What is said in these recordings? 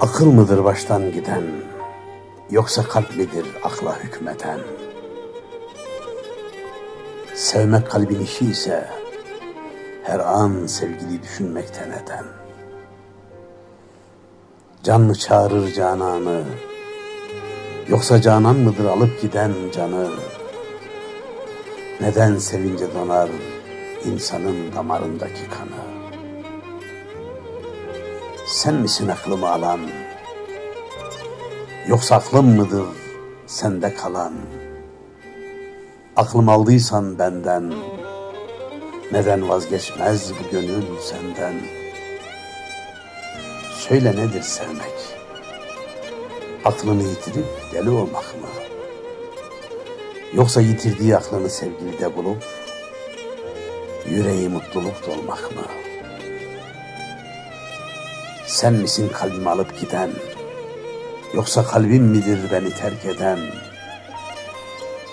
Akıl mıdır baştan giden, yoksa kalp midir akla hükmeden? Sevmek kalbin işi ise, her an sevgili düşünmekten eden. Can mı çağırır cananı, yoksa canan mıdır alıp giden canı? Neden sevince donar insanın damarındaki kanı? Sen misin aklımı alan? Yoksa aklım mıdır sende kalan? Aklım aldıysan benden, neden vazgeçmez bu gönül senden? Söyle nedir sevmek? Aklını yitirip deli olmak mı? Yoksa yitirdiği aklını sevgilide bulup, yüreği mutluluk dolmak mı? Sen misin kalbimi alıp giden? Yoksa kalbim midir beni terk eden?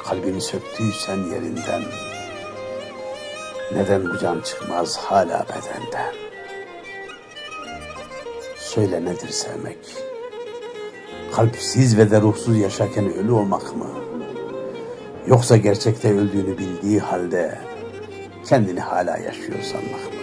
Kalbimi söktüysen yerinden, neden bu can çıkmaz hala bedenden? Söyle nedir sevmek? Kalpsiz ve de ruhsuz yaşarken ölü olmak mı? Yoksa gerçekte öldüğünü bildiği halde kendini hala yaşıyor sanmak?